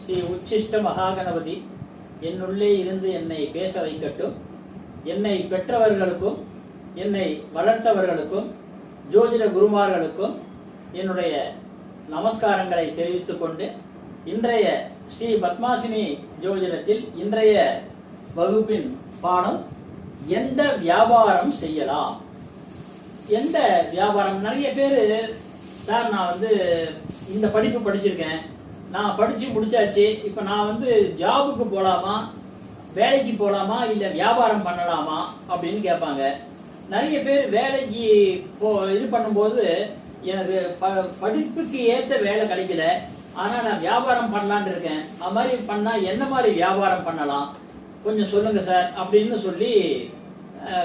ஸ்ரீ உச்சிஷ்ட மகாகணபதி என்னுள்ளே இருந்து என்னை பேச வைக்கட்டும். என்னை பெற்றவர்களுக்கும் என்னை வளர்த்தவர்களுக்கும் ஜோதிட குருமார்களுக்கும் என்னுடைய நமஸ்காரங்களை தெரிவித்துக் கொண்டு இன்றைய ஸ்ரீ பத்மாசினி ஜோதிடத்தில் இன்றைய வகுப்பின் பாடம் எந்த வியாபாரம் செய்யலாம்? எந்த வியாபாரம்? நிறைய பேர் சார் நான் வந்து இந்த படிப்பு படிச்சிருக்கேன். நான் படித்து முடிச்சாச்சு இப்போ நான் வந்து ஜாபுக்கு போகலாமா வேலைக்கு போகலாமா இல்லை வியாபாரம் பண்ணலாமா அப்படின்னு கேட்பாங்க. நிறைய பேர் வேலைக்கு போ இது பண்ணும்போது எனக்கு ப படிப்புக்கு ஏற்ற வேலை கிடைக்கல. ஆனால் நான் வியாபாரம் பண்ணலான்னு இருக்கேன். அது மாதிரி பண்ணால் என்ன மாதிரி வியாபாரம் பண்ணலாம்? கொஞ்சம் சொல்லுங்கள் சார் அப்படின்னு சொல்லி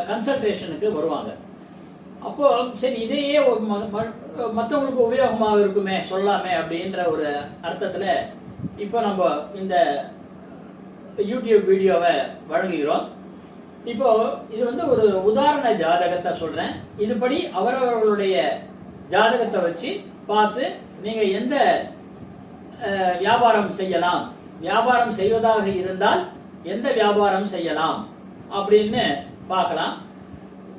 கன்சல்டேஷனுக்கு வருவாங்க. அப்போ சரி இதையே ஒரு ம- உபயோகமாக இருக்குமே சொல்லாமே அப்படின்ற ஒரு அர்த்தத்தில் இப்போ நம்ம இந்த யூடியூப் வீடியோவை வழங்குகிறோம். இப்போ இது வந்து ஒரு உதாரண ஜாதகத்தை சொல்கிறேன் இதுபடி அவரவர்களுடைய ஜாதகத்தை வச்சு பார்த்து நீங்கள் எந்த வியாபாரம் செய்யலாம்? வியாபாரம் செய்வதாக இருந்தால் எந்த வியாபாரம் செய்யலாம்? அப்படின்னு பார்க்கலாம்.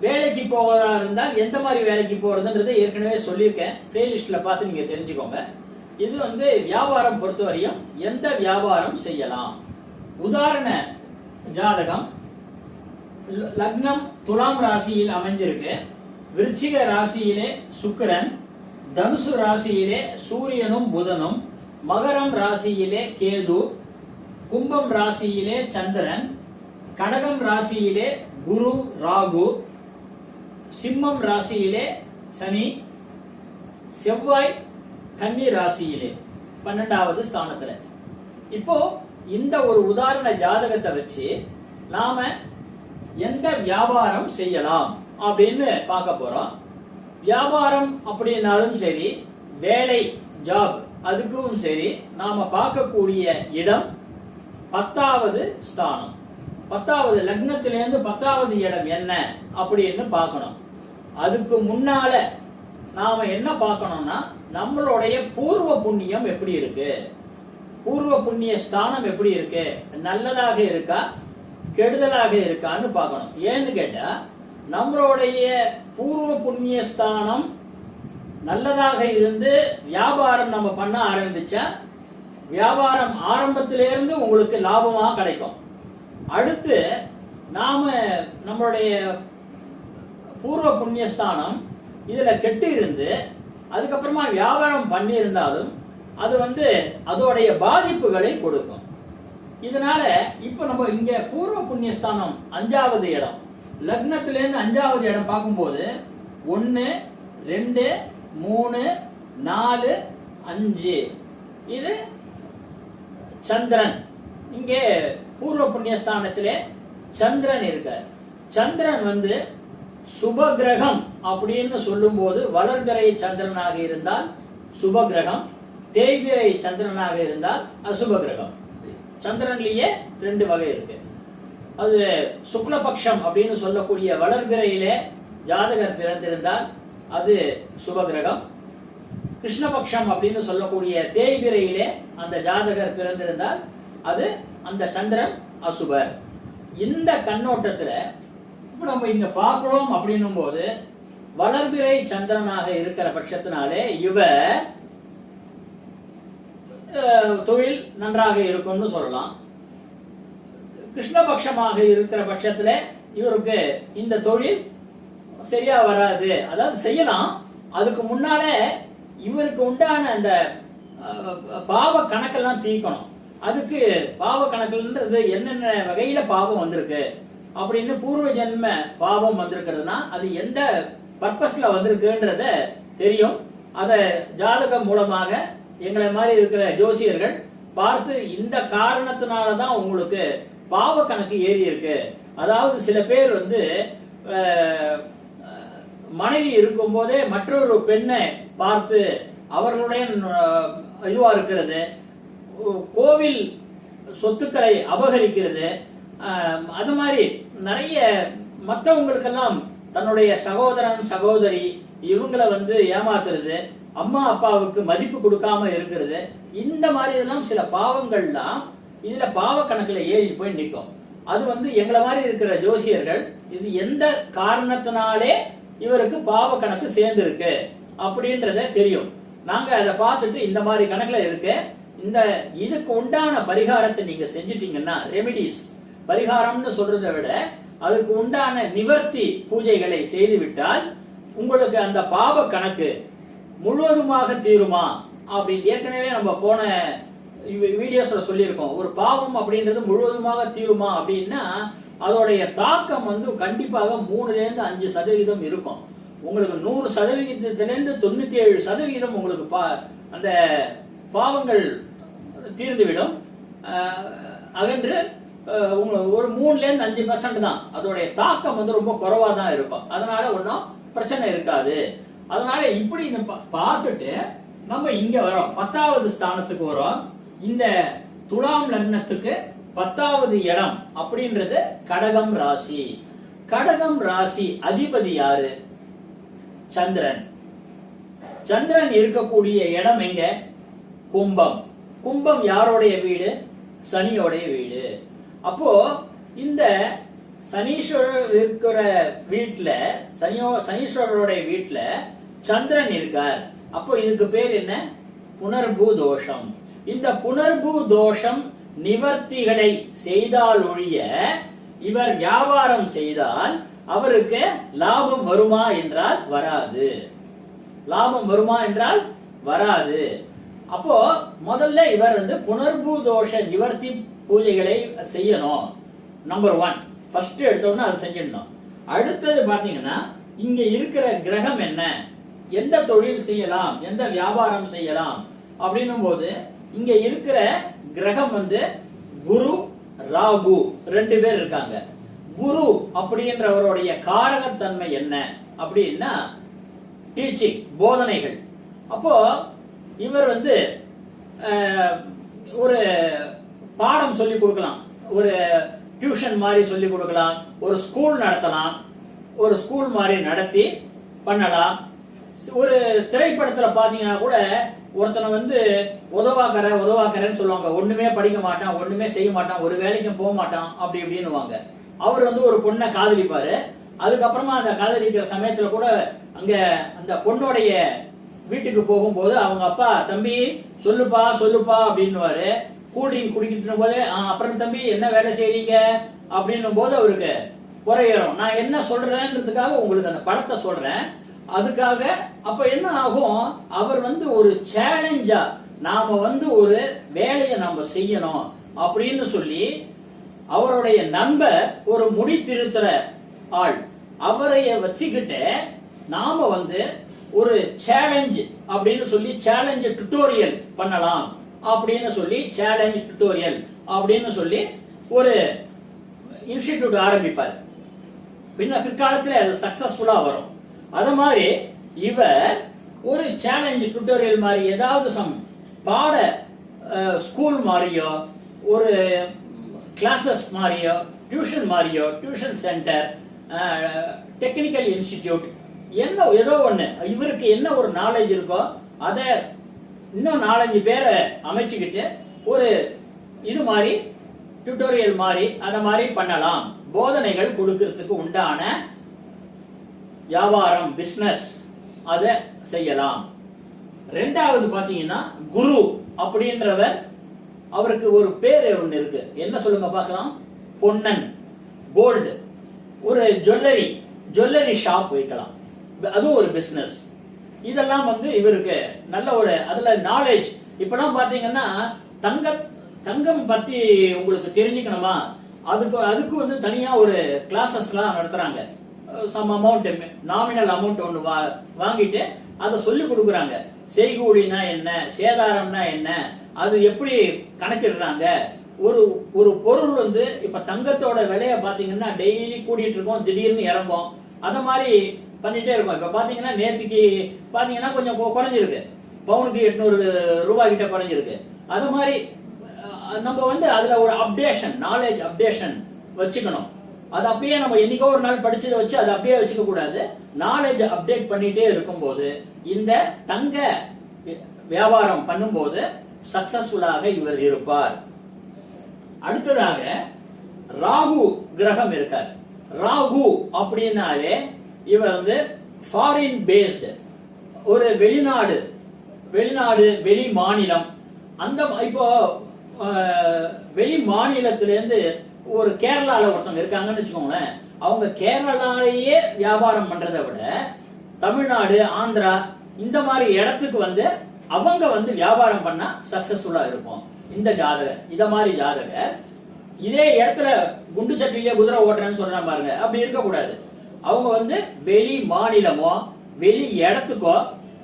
வேலைக்கு போகிறதா இருந்தால் எந்த மாதிரி வேலைக்கு போகிறதுன்றதை ஏற்கனவே சொல்லியிருக்கேன். பிளேலிஸ்ட்ல பார்த்து நீங்கள் தெரிஞ்சுக்கோங்க. இது வந்து வியாபாரம் பொறுத்தவரையும் எந்த வியாபாரம் செய்யலாம்? உதாரண ஜாதகம். லக்னம் துலாம் ராசியில் அமைஞ்சிருக்கு. விருச்சிக ராசியிலே சுக்கரன் தனுசு ராசியிலே சூரியனும் புதனும் மகரம் ராசியிலே கேது கும்பம் ராசியிலே சந்திரன் கடகம் ராசியிலே குரு ராகு சிம்மம் ராசியிலே சனி செவ்வாய் கன்னி ராசியிலே பன்னெண்டாவது ஸ்தானத்துல. இப்போ இந்த ஒரு உதாரண ஜாதகத்தை வச்சு நாம எந்த வியாபாரம் செய்யலாம் அப்படின்னு பார்க்க போறோம். வியாபாரம் அப்படின்னாலும் சரி வேலை ஜாப் அதுக்கும் சரி நாம பார்க்கக்கூடிய இடம் பத்தாவது ஸ்தானம். பத்தாவது லக்னத்திலேருந்து பத்தாவது இடம் என்ன அப்படின்னு பார்க்கணும். அதுக்கு முன்னால நாம என்ன பார்க்கணும்னா நம்மளுடைய பூர்வ புண்ணியம் எப்படி இருக்கு? பூர்வ புண்ணிய ஸ்தானம் எப்படி இருக்கு? நல்லதாக இருக்கா? கெடுதலாக இருக்கான்னு பார்க்கணும். ஏன்னு கேட்டா நம்மளுடைய பூர்வ புண்ணிய ஸ்தானம் நல்லதாக இருந்து வியாபாரம் நம்ம பண்ண ஆரம்பிச்சா வியாபாரம் ஆரம்பத்திலேருந்து உங்களுக்கு லாபமாக கிடைக்கும். அடுத்து நாம நம்மளுடைய பூர்வ புண்ணியஸ்தானம் இதுல கெட்டு இருந்து அதுக்கப்புறமா வியாபாரம் பண்ணி இருந்தாலும் அது வந்து அதோடைய பாதிப்புகளை கொடுக்கும். இதனால இப்ப நம்ம இங்க பூர்வ புண்ணியஸ்தானம் அஞ்சாவது இடம். லக்னத்திலேருந்து அஞ்சாவது இடம் பார்க்கும்போது ஒன்று ரெண்டு மூணு நாலு அஞ்சு. இது சந்திரன். இங்கே பூர்வ புண்ணியஸ்தானத்திலே சந்திரன் இருக்கார். சந்திரன் வந்து சுப கிரகம் அப்படின்னு சொல்லும்போது வளர்பிறை சந்திரனாக இருந்தால் சுப கிரகம் தேய்பிறை சந்திரனாக இருந்தால் அசுப கிரகம் சந்திரன்லயே ரெண்டு வகை இருக்கு. அது சுக்லபக்ஷம் அப்படின்னு சொல்லக்கூடிய வளர்பிறையிலே ஜாதகர் பிறந்திருந்தால் அது சுப கிரகம் கிருஷ்ணபக்ஷம் அப்படின்னு சொல்லக்கூடிய தேய்பிரையிலே அந்த ஜாதகர் பிறந்திருந்தால் அது அந்த சந்திரன் அசுபர் இந்த கண்ணோட்டத்துல இப்போ நம்ம இங்க பார்க்கிறோம் அப்படின்னும் போது வளர்பிறை சந்திரனாக இருக்கிற பட்சத்தினாலே இவர் தொழில் நன்றாக இருக்கும்னு சொல்லலாம். கிருஷ்ணபக்ஷமாக இருக்கிற பட்சத்துல இவருக்கு இந்த தொழில் சரியா வராது. அதாவது செய்யலாம். அதுக்கு முன்னால இவருக்கு உண்டான அந்த அஹ், பாவ கணக்கெல்லாம் தீர்க்கணும். அதுக்கு பாவ கணக்குன்றது என்னென்ன வகையில பாவம் வந்திருக்கு அப்படின்னு பூர்வ ஜென்ம பாவம் வந்திருக்கிறதுனா அது எந்த பர்பஸ்ல வந்திருக்குன்றத தெரியும். அத ஜாதகம் மூலமாக எங்களை மாதிரி இருக்கிற ஜோசியர்கள் பார்த்து இந்த காரணத்தினால தான் உங்களுக்கு பாவ கணக்கு ஏறி இருக்கு. அதாவது சில பேர் வந்து மனைவி இருக்கும் போதே மற்றொரு பெண்ணை பார்த்து அவர்களுடைய இதுவா இருக்கிறது. கோவில் சொத்துக்களை அபகரிக்கிறது. அது மாதிரி நிறைய மற்றவங்களுக்கெல்லாம் தன்னுடைய சகோதரன் சகோதரி இவங்கள வந்து ஏமாத்துறது அம்மா அப்பாவுக்கு மதிப்பு கொடுக்காம இருக்கிறது. இந்த மாதிரி இதெல்லாம் சில பாவங்கள்லாம் இதுல பாவ கணக்குல ஏறி போய் நிற்கும். அது வந்து எங்களை மாதிரி இருக்கிற ஜோசியர்கள் இது எந்த காரணத்தினாலே இவருக்கு பாவ கணக்கு சேர்ந்துருக்கு அப்படின்றத தெரியும். நாங்க அதை பார்த்துட்டு இந்த மாதிரி கணக்குல இருக்கு. இந்த இதுக்கு உண்டான பரிகாரத்தை நீங்க செஞ்சிட்டீங்கன்னா ரெமிடிஸ் பரிகாரம்னு சொல்றதை விட அதுக்கு உண்டான நிவர்த்தி பூஜைகளை செய்துவிட்டால் உங்களுக்கு அந்த பாவ கணக்கு முழுவதுமாக தீருமா? அப்படி ஏற்கனவே நம்ம போன வீடியோஸ்ல சொல்லியிருக்கோம். ஒரு பாவம் அப்படின்றது முழுவதுமாக தீருமா அப்படின்னா அதோடைய தாக்கம் வந்து கண்டிப்பாக மூணுலேருந்து அஞ்சு சதவீதம் இருக்கும். உங்களுக்கு நூறு சதவிகிதத்திலிருந்து தொண்ணூத்தி ஏழு சதவிகிதம் உங்களுக்கு பா அந்த பாவங்கள் தீர்ந்துவிடும். அகன்று உங்களுக்கு ஒரு மூணுலேருந்து அஞ்சு பர்சன்ட் தான். அதோடைய தாக்கம் வந்து ரொம்ப குறவாக தான் இருக்கும். அதனால ஒன்றும் பிரச்சனை இருக்காது. அதனால இப்படி இந்த பா- பார்த்துட்டு நம்ம இங்கே வரோம். பத்தாவது ஸ்தானத்துக்கு வரோம். இந்த துலாம் லக்னத்துக்கு பத்தாவது இடம் அப்படின்றது கடகம் ராசி. கடகம் ராசி அதிபதி யாரு? சந்திரன். சந்திரன் இருக்கக்கூடிய இடம் எங்க? கும்பம். கும்பம் யாருடைய வீடு? சனியோடைய வீடு. அப்போ இந்த சனீஸ்வரர் இருக்கிற வீட்டில் சனியோ சனீஸ்வரருடைய வீட்டில் சந்திரன் இருக்கார். அப்போ இதுக்கு பேர் என்ன? புனர்பூ தோஷம். இந்த புனர்பூ தோஷம் நிவர்த்திகளை செய்தால் ஒழிய இவர் வியாபாரம் செய்தால் அவருக்கு லாபம் வருமா என்றால் வராது. லாபம் வருமா என்றால் வராது. அப்போ முதல்ல இவர் வந்து புனர்பூ தோஷ நிவர்த்தி பூஜைகளை செய்யணும். நம்பர் ஒன் ஃபர்ஸ்ட் எடுத்தோம்னா அதை செஞ்சிடணும். அடுத்தது பார்த்தீங்கன்னா இங்க இருக்கிற கிரகம் என்ன? எந்த தொழில் செய்யலாம்? எந்த வியாபாரம் செய்யலாம்? அப்படின்னும் போது இங்க இருக்கிற கிரகம் வந்து குரு ராகு. ரெண்டு பேர் இருக்காங்க. குரு அப்படின்றவருடைய காரகத்தன்மை என்ன? அப்படின்னா டீச்சிங் போதனைகள். அப்போ இவர் வந்து ஒரு பாடம் சொல்லி கொடுக்கலாம். ஒரு டியூஷன் மாதிரி சொல்லி கொடுக்கலாம். ஒரு ஸ்கூல் நடத்தலாம். ஒரு ஸ்கூல் மாதிரி நடத்தி பண்ணலாம். ஒரு திரைப்படத்தில் பார்த்தீங்கன்னா கூட ஒருத்தனை வந்து உதவாக்கற உதவாக்கறன்னு சொல்லுவாங்க. ஒண்ணுமே படிக்க மாட்டான் ஒண்ணுமே செய்ய மாட்டான் ஒரு வேலைக்கும் போக மாட்டான் அப்படி இப்படின்னுவாங்க. அவர் வந்து ஒரு பொண்ணை காதலிப்பாரு. அதுக்கப்புறமா அந்த காதலிக்கிற சமயத்துல கூட அங்க அந்த பொண்ணுடைய வீட்டுக்கு போகும்போது அவங்க அப்பா தம்பி சொல்லுப்பா சொல்லுப்பா அப்படின்னுவாரு. கூல்ட்ரிங்க் குடிக்கிட்டு போது "ஆ, அப்புறம் தம்பி என்ன வேலை செய்றீங்க? அப்படின்னும் போது அவருக்கு குறையிறோம் நான் என்ன சொல்றேன்றதுக்காக உங்களுக்கு அந்த படத்தை சொல்றேன். அதுக்காக அப்ப என்ன ஆகும்? அவர் வந்து ஒரு சேலஞ்சா நாம வந்து ஒரு வேலையை நாம செய்யணும். அப்படின்னு சொல்லி அவருடைய நண்பர் ஒரு முடி திருத்துற ஆள். அவரைய வச்சுக்கிட்டு நாம வந்து ஒரு சேலஞ்ச் அப்படின்னு சொல்லி சேலஞ்ச் டுட்டோரியல் பண்ணலாம் அப்படின்னு சொல்லி சேலஞ்ச் டுட்டோரியல் அப்படின்னு சொல்லி ஒரு இன்ஸ்டிடியூட் ஆரம்பிப்பார். பின்ன பிற்காலத்தில் அது சக்சஸ்ஃபுல்லாக வரும். அது மாதிரி இவர் ஒரு சேலஞ்ச் டுட்டோரியல் மாதிரி ஏதாவது சம் பாட ஸ்கூல் மாதிரியோ ஒரு கிளாஸஸ் மாதிரியோ டியூஷன் மாதிரியோ டியூஷன் சென்டர் டெக்னிக்கல் இன்ஸ்டிடியூட் என்ன ஏதோ ஒன்று இவருக்கு என்ன ஒரு நாலேஜ் இருக்கோ அதை இன்னும் நாலஞ்சு பேரை அமைச்சுக்கிட்டு ஒரு இது மாதிரி டியூட்டோரியல் மாதிரி அதை மாதிரி பண்ணலாம். போதனைகள் கொடுக்கறதுக்கு உண்டான வியாபாரம் பிஸ்னஸ் அதை செய்யலாம். ரெண்டாவது பாத்தீங்கன்னா குரு அப்படின்றவர் அவருக்கு ஒரு பேர் ஒன்று இருக்கு. என்ன சொல்லுங்க பார்க்கலாம். பொன்னன் கோல்டு ஒரு ஜுவல்லரி ஜுவல்லரி ஷாப் வைக்கலாம். அதுவும் ஒரு பிஸ்னஸ் இதெல்லாம் வந்து இவருக்கு நல்ல ஒரு அதுல நாலேஜ் இப்பெல்லாம் பாத்தீங்கன்னா தங்க தங்கம் பத்தி உங்களுக்கு தெரிஞ்சுக்கணுமா? அதுக்கு அதுக்கு வந்து தனியா ஒரு கிளாஸஸ்லாம் நடத்துறாங்க. சம் அமௌண்ட் நாமினல் அமௌண்ட் ஒன்று வா வாங்கிட்டு அதை சொல்லி கொடுக்குறாங்க. செய்கூலினா என்ன? சேதாரம்னா என்ன? அது எப்படி கணக்கிடுறாங்க? ஒரு ஒரு பொருள் வந்து இப்போ தங்கத்தோட விலையை பார்த்தீங்கன்னா டெய்லி கூடிட்டு இருக்கோம் திடீர்னு இறங்கும் அதை மாதிரி பண்ணிகிட்டே இருக்கும் இப்போ பார்த்தீங்கன்னா நேற்றுக்கு பார்த்தீங்கன்னா கொஞ்சம் கொ- குறைஞ்சிருக்கு. பவுனுக்கு எட்நூறு ரூபாய்கிட்ட குறைஞ்சிருக்கு. அது மாதிரி நம்ம வந்து அதில் ஒரு அப்டேஷன் நாலேஜ் அப்டேஷன் வச்சுக்கணும். அது அப்படியே நம்ம என்னைக்கோ ஒரு நாள் படிச்சதை வச்சு அதை அப்படியே வச்சுக்க கூடாது. நாலேஜ் அப்டேட் பண்ணிட்டே இருக்கும்போது இந்த தங்க வியாபாரம் பண்ணும்போது சக்சஸ்ஃபுல்லாக இவர் இருப்பார். அடுத்ததாக ராகு கிரகம் இருக்கார். ராகு அப்படின்னாலே இவர் வந்து ஃபாரின் பேஸ்டு ஒரு வெளிநாடு வெளிநாடு வெளி மாநிலம். அந்த இப்போ வெளி மாநிலத்திலேருந்து ஒரு கேரளாவில் ஒருத்தவங்க இருக்காங்கன்னு வச்சுக்கோங்களேன். அவங்க கேரளாலேயே வியாபாரம் பண்ணுறதை விட தமிழ்நாடு ஆந்திரா இந்த மாதிரி இடத்துக்கு வந்து அவங்க வந்து வியாபாரம் பண்ணால் சக்ஸஸ்ஃபுல்லாக இருக்கும். இந்த ஜாதகர் இதை மாதிரி ஜாதகர் இதே இடத்துல குண்டு சட்டிலேயே குதிரை ஓட்டுறேன்னு சொல்கிறேன் பாருங்க. அப்படி இருக்கக்கூடாது. அவங்க வந்து வெளி மாநிலமோ வெளி இடத்துக்கோ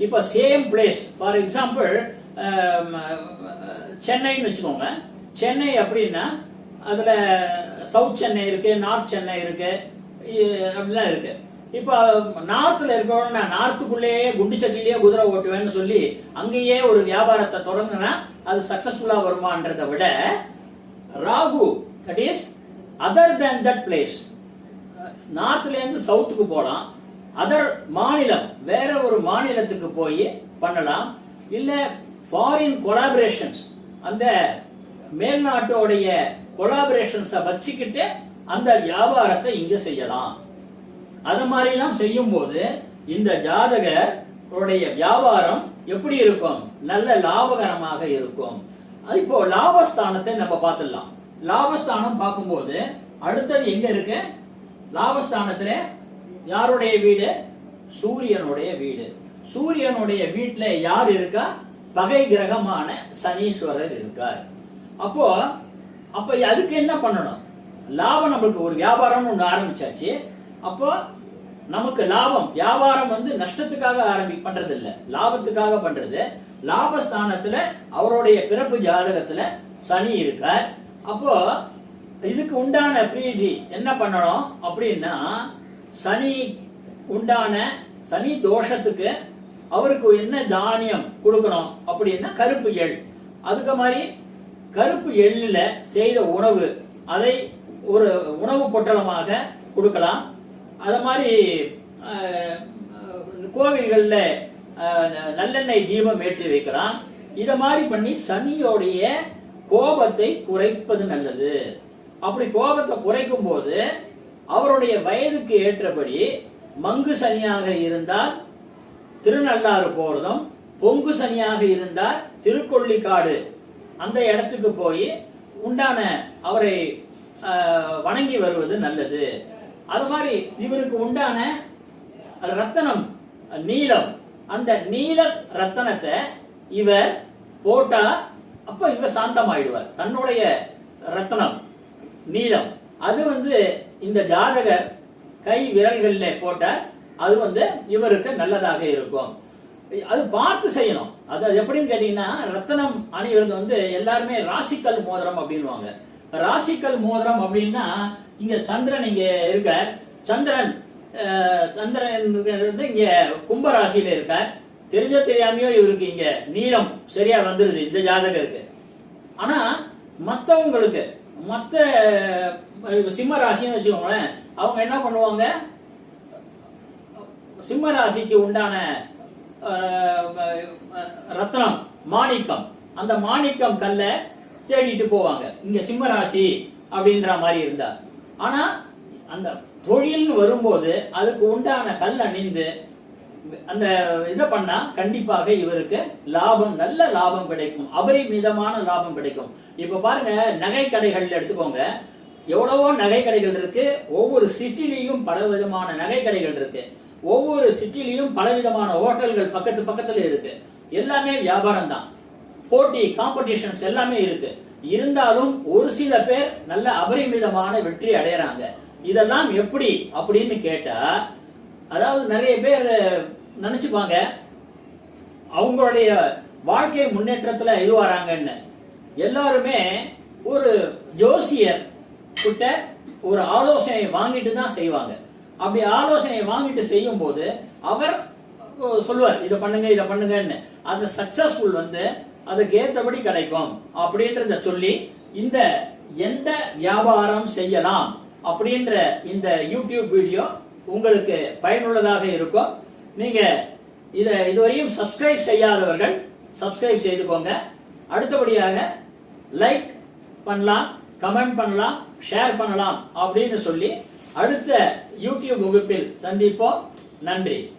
இப்போ சேம் பிளேஸ் ஃபார் எக்ஸாம்பிள் சென்னைன்னு வச்சுக்கோங்க. சென்னை அப்படின்னா அதுல சவுத் சென்னை இருக்கு நார்த் சென்னை இருக்கு அப்படிலாம் இருக்கு. இப்போ நார்த்ல இருக்கிறவங்க நான் நார்த்துக்குள்ளேயே குண்டு சட்டிலேயே குதிரை ஓட்டுவேன்னு சொல்லி அங்கேயே ஒரு வியாபாரத்தை தொடங்குனா அது சக்சஸ்ஃபுல்லா வருமான்றதை விட Rahu that is other than that place நார்த்லேருந்து சவுத்துக்கு போகலாம் அதர் மாநிலம் வேற ஒரு மாநிலத்துக்கு போய் பண்ணலாம். இல்லை ஃபாரின் கொலாபரேஷன்ஸ் அந்த மேல்நாட்டோடைய கொலாபரேஷன்ஸை வச்சுக்கிட்டு அந்த வியாபாரத்தை இங்கே செய்யலாம். அது மாதிரிலாம் செய்யும்போது இந்த ஜாதகருடைய வியாபாரம் எப்படி இருக்கும்? நல்ல லாபகரமாக இருக்கும். அது இப்போ லாபஸ்தானத்தை நம்ம பார்த்துடலாம். லாபஸ்தானம் பார்க்கும்போது அடுத்தது எங்க இருக்கு? லாபஸ்தானத்துல யாருடைய வீடு? சூரியனுடைய வீடு. சூரியனுடைய வீட்டுல யார் இருக்கா? பகை கிரகமான சனீஸ்வரர் இருக்கார். அப்போ அப்ப அதுக்கு என்ன பண்ணணும்? லாபம் நம்மளுக்கு ஒரு வியாபாரம்னு ஒன்று ஆரம்பிச்சாச்சு. அப்போ நமக்கு லாபம் வியாபாரம் வந்து நஷ்டத்துக்காக ஆரம்பி பண்றது இல்லை லாபத்துக்காக பண்றது. லாபஸ்தானத்துல அவருடைய பிறப்பு ஜாதகத்துல சனி இருக்கார். அப்போ இதுக்கு உண்டான பிரீதி என்ன பண்ணணும் அப்படின்னா சனி உண்டான சனி தோஷத்துக்கு அவருக்கு என்ன தானியம் கொடுக்கணும் அப்படின்னா கருப்பு எள். அதுக்கு மாதிரி கருப்பு எள்ளில் செய்த உணவு அதை ஒரு உணவு பொட்டலமாக கொடுக்கலாம். அது மாதிரி கோவில்களில் நல்லெண்ணெய் தீபம் ஏற்றி வைக்கலாம். இதை மாதிரி பண்ணி சனியோடைய கோபத்தை குறைப்பது நல்லது. அப்படி கோபத்தை குறைக்கும் போது அவருடைய வயதுக்கு ஏற்றபடி மங்கு சனியாக இருந்தால் திருநள்ளாறு போறதும் பொங்கு சனியாக இருந்தால் திருக்கொள்ளிக்காடு அந்த இடத்துக்கு போய் உண்டான அவரை வணங்கி வருவது நல்லது. அது மாதிரி இவருக்கு உண்டான ரத்தனம் நீளம் அந்த நீல ரத்தனத்தை இவர் போட்டா அப்ப இவர் சாந்தமாயிடுவார். தன்னுடைய ரத்தனம். நீளம். அது வந்து இந்த ஜாதகர் கை விரல்களில் போட்டால் அது வந்து இவருக்கு நல்லதாக இருக்கும். அது பார்த்து செய்யணும். அது எப்படின்னு கேட்டீங்கன்னா ரத்தனம் அணிவது வந்து எல்லாருமே ராசிக்கல் மோதிரம் அப்படின்னுவாங்க. ராசிக்கல் மோதிரம் அப்படின்னா இங்க சந்திரன் இங்க இருக்க சந்திரன் சந்திரன் வந்து இங்க கும்ப ராசியில இருக்கார். தெரிஞ்சோ தெரியாமையோ இவருக்கு இங்க நீளம் சரியா வந்துருது இந்த ஜாதகம் இருக்கு ஆனா மத்தவங்களுக்கு மற்ற சிம்ம ராசின்னு வச்சுக்கோங்களேன் அவங்க என்ன பண்ணுவாங்க? சிம்ம ராசிக்கு உண்டான ரத்னம் மாணிக்கம். அந்த மாணிக்கம் கல்ல தேடிட்டு போவாங்க. இங்க சிம்ம ராசி அப்படின்ற மாதிரி இருந்தா. ஆனா அந்த தொழில்னு வரும்போது அதுக்கு உண்டான கல் அணிந்து அந்த இதை பண்ணா கண்டிப்பாக இவருக்கு லாபம் நல்ல லாபம் கிடைக்கும். அபரிமிதமான லாபம் கிடைக்கும். இப்ப பாருங்க நகை கடைகள் எடுத்துக்கோங்க. எவ்வளவோ நகை கடைகள் இருக்கு. ஒவ்வொரு சிட்டிலையும் பல விதமான நகை கடைகள் இருக்கு. ஒவ்வொரு சிட்டிலையும் பலவிதமான ஹோட்டல்கள் பக்கத்து பக்கத்துல இருக்கு. எல்லாமே வியாபாரம் தான் போட்டி காம்படிஷன்ஸ் எல்லாமே இருக்கு. இருந்தாலும் ஒரு சில பேர் நல்ல அபரிமிதமான வெற்றி அடையறாங்க. இதெல்லாம் எப்படி அப்படின்னு கேட்டா அதாவது நிறைய பேர் நினைச்சுப்பாங்க. அவங்களுடைய வாழ்க்கை முன்னேற்றத்தில் இது வராங்கன்னு எல்லாருமே ஒரு ஜோசியர் கிட்ட ஒரு ஆலோசனை வாங்கிட்டு தான் செய்வாங்க. அப்படி ஆலோசனை வாங்கிட்டு செய்யும் போது அவர் சொல்லுவார் இதை பண்ணுங்க இதை பண்ணுங்கன்னு. அந்த சக்சஸ்ஃபுல் வந்து அதுக்கு ஏற்றபடி கிடைக்கும் அப்படின்றத சொல்லி இந்த எந்த வியாபாரம் செய்யலாம் அப்படின்ற இந்த யூடியூப் வீடியோ உங்களுக்கு பயனுள்ளதாக இருக்கும். நீங்க இதை இதுவரையும் சப்ஸ்கிரைப் செய்யாதவர்கள் சப்ஸ்கிரைப் செய்துக்கோங்க. அடுத்தபடியாக லைக் பண்ணலாம் கமெண்ட் பண்ணலாம் ஷேர் பண்ணலாம் அப்படின்னு சொல்லி அடுத்த யூடியூப் வகுப்பில் சந்திப்போம். நன்றி.